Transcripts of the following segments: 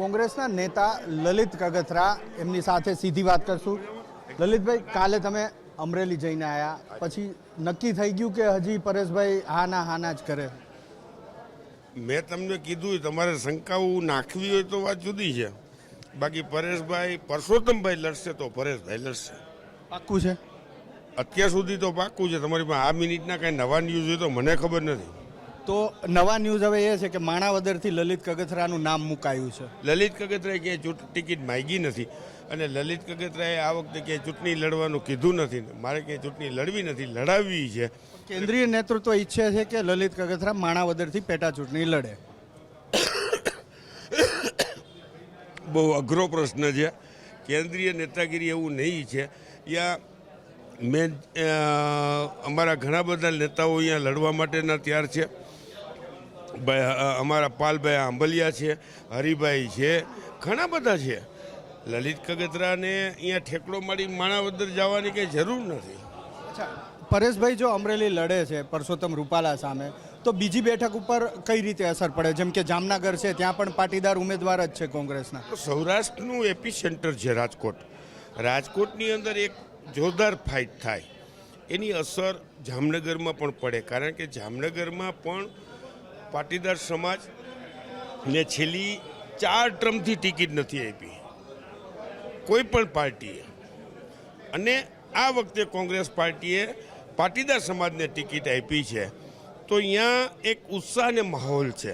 કોંગ્રેસના નેતા લલિત કગથરા એમની સાથે સીધી વાત કરશું. લલિતભાઈ કાલે તમે અમરેલી જઈને આવ્યા પછી નક્કી થઈ ગયું કે હજી પરેશભાઈ હા ના હા ના જ કરે? મેં તમને કીધું તમારે શંકાઓ નાખવી હોય તો વાત જુદી છે. બાકી પરેશભાઈ પરસોત્તમભાઈ લડશે તો પરેશભાઈ લડશે. પાક્કું છે? અત્યાર સુધી તો પાક્કું છે. તમારી આ મિનિટના કાંઈ નવા ન્યૂઝ હોય તો મને ખબર નથી. તો નવા ન્યૂઝ હવે એ છે કે માણાવદરથી લલિત કગથરાનું નામ મુકાયું છે. લલિત કગથરાએ કે ટિકિટ માગી નથી અને લલિત કગથરાએ આ વખતે કે ચૂંટણી લડવાનું કીધું નથી. મારે કે ચૂંટણી લડવી નથી લડાવવી છે. કેન્દ્રીય નેતૃત્વ ઈચ્છે છે કે લલિત કગથરા માણાવદરથી પેટા ચૂંટણી લડે. બહુ અઘરો પ્રશ્ન છે. કેન્દ્રીય નેતાગીરી એવું નહીં છે. યા મેં અમારા ઘણા બધા નેતાઓ અહીંયા લડવા માટેના તૈયાર છે. અમારા પાલભાઈ આંબલિયા છે હરિભાઈ છે ઘણા બધા છે. લલિત કગતરાને અહીંયા ઠેકડો મળી માણાવદર જવાની કંઈ જરૂર નથી. અચ્છા પરેશભાઈ જો અમરેલી લડે છે પરસોત્તમ રૂપાલા સામે તો બીજી બેઠક ઉપર કઈ રીતે અસર પડે? જેમ કે જામનગર છે ત્યાં પણ પાટીદાર ઉમેદવાર જ છે કોંગ્રેસના. સૌરાષ્ટ્રનું એપી સેન્ટર છે રાજકોટ. રાજકોટની અંદર એક જોરદાર ફાઇટ થાય. એની અસર જામનગરમાં પણ પડે કારણ કે જામનગરમાં પણ પાટીદાર સમાજ ને છેલ્લી ચાર ટ્રમથી ટિકિટ નથી આપી. કોઈ પણ પાર્ટીએ. અને આ વખતે કોંગ્રેસ પાર્ટીએ પાટીદાર સમાજને ટિકિટ આપી છે. તો અહીંયા એક ઉત્સાહ અને માહોલ છે.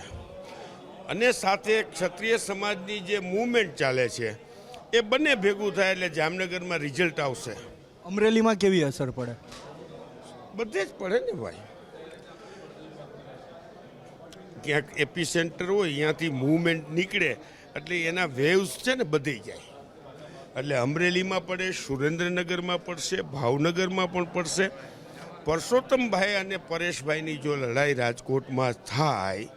અને સાથે ક્ષત્રિય સમાજની જે મૂવમેન્ટ ચાલે છે એ બંને ભેગું થાય એટલે જામનગરમાં રિઝલ્ટ આવશે. અમરેલીમાં કેવી અસર પડે? બધે જ પડે ને ભાઈ. ક્યાંક એપી સેન્ટર હોય ત્યાંથી મૂવમેન્ટ નીકળે એટલે એના વેવ્સ છે ને બધી જાય. એટલે અમરેલીમાં પડે સુરેન્દ્રનગરમાં પડશે ભાવનગરમાં પણ પડશે. પરસોત્તમભાઈ અને પરેશભાઈની જો લડાઈ રાજકોટમાં થાય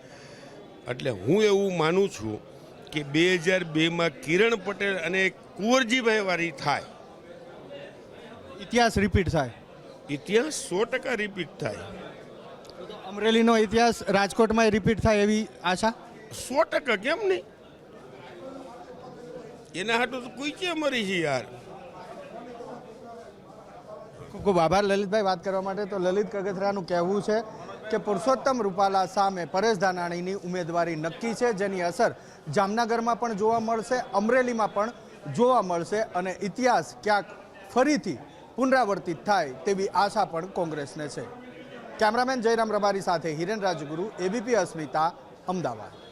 એટલે હું એવું માનું છું કે બે હજાર બેમાં કિરણ પટેલ અને કુંવરજીભાઈ વાળી થાય. ઇતિહાસ રિપીટ થાય. ઇતિહાસ સો ટકા રિપીટ થાય. અમરેલીનો ઇતિહાસ રાજકોટમાં રિપીટ થાય એવી આશા? સો ટકા કેમ નહીં? એના હાટું તો કોઈ છે મરી છે યાર. ખૂબ ખૂબ આભાર. લલિતભાઈ વાત કરવા માટે તો લલિત કગથરાનું કહેવું છે કે પુરુષોત્તમ રૂપાલા સામે પરેશ ધાનાણીની ઉમેદવારી નક્કી છે જેની અસર જામનગરમાં પણ જોવા મળશે અમરેલીમાં પણ જોવા મળશે અને ઇતિહાસ ક્યાંક ફરીથી પુનરાવર્તિત થાય તેવી આશા પણ કોંગ્રેસને છે. કેમેરામેન જયરામ રબારી સાથે હિરેન રાજગુરુ એબીપી અસ્મિતા અમદાવાદ.